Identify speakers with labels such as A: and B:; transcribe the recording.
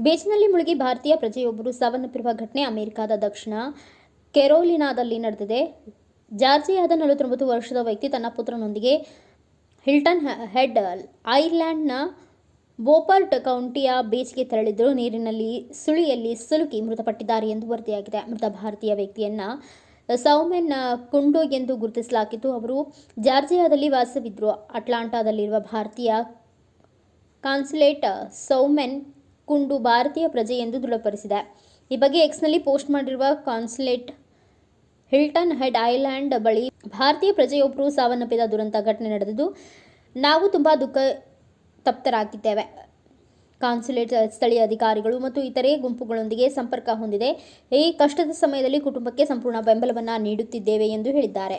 A: ಬೀಚ್ನಲ್ಲಿ ಮುಳುಗಿ ಭಾರತೀಯ ಪ್ರಜೆಯೊಬ್ಬರು ಸಾವನ್ನಪ್ಪಿರುವ ಘಟನೆ ಅಮೆರಿಕದ ದಕ್ಷಿಣ ಕೆರೋಲಿನಾದಲ್ಲಿ ನಡೆದಿದೆ. ಜಾರ್ಜಿಯಾದ ನಲವತ್ತೊಂಬತ್ತು ವರ್ಷದ ವ್ಯಕ್ತಿ ತನ್ನ ಪುತ್ರನೊಂದಿಗೆ ಹಿಲ್ಟನ್ ಹೆಡ್ ಐರ್ಲ್ಯಾಂಡ್ನ ಬೋಪರ್ಟ್ ಕೌಂಟಿಯ ಬೀಚ್ಗೆ ತೆರಳಿದ್ದರು ನೀರಿನಲ್ಲಿ ಸುಳಿಯಲ್ಲಿ ಸಿಲುಕಿ ಮೃತಪಟ್ಟಿದ್ದಾರೆ ಎಂದು ವರದಿಯಾಗಿದೆ. ಮೃತ ಭಾರತೀಯ ವ್ಯಕ್ತಿಯನ್ನ ಸೌಮೆನ್ ಕುಂಡು ಎಂದು ಗುರುತಿಸಲಾಗಿದ್ದು ಅವರು ಜಾರ್ಜಿಯಾದಲ್ಲಿ ವಾಸವಿದ್ದರು ಅಟ್ಲಾಂಟಾದಲ್ಲಿರುವ ಭಾರತೀಯ ಕಾನ್ಸುಲೇಟ್ ಸೌಮೆನ್ ಕುಂಡು ಭಾರತೀಯ ಪ್ರಜೆ ಎಂದು ದೃಢಪಡಿಸಿದೆ. ಈ ಬಗ್ಗೆ ಎಕ್ಸ್ನಲ್ಲಿ ಪೋಸ್ಟ್ ಮಾಡಿರುವ ಕಾನ್ಸುಲೇಟ್ ಹಿಲ್ಟನ್ ಹೆಡ್ ಐಲ್ಯಾಂಡ್ ಬಳಿ ಭಾರತೀಯ ಪ್ರಜೆಯೊಬ್ಬರು ಸಾವನ್ನಪ್ಪಿದ ದುರಂತ ಘಟನೆ ನಡೆದಿದ್ದು, ನಾವು ತುಂಬ ದುಃಖ ತಪ್ತರಾಗಿದ್ದೇವೆ. ಕಾನ್ಸುಲೇಟ್ ಸ್ಥಳೀಯ ಅಧಿಕಾರಿಗಳು ಮತ್ತು ಇತರೆ ಗುಂಪುಗಳೊಂದಿಗೆ ಸಂಪರ್ಕ ಹೊಂದಿದೆ. ಈ ಕಷ್ಟದ ಸಮಯದಲ್ಲಿ ಕುಟುಂಬಕ್ಕೆ ಸಂಪೂರ್ಣ ಬೆಂಬಲವನ್ನು ನೀಡುತ್ತಿದ್ದೇವೆ ಎಂದು ಹೇಳಿದ್ದಾರೆ.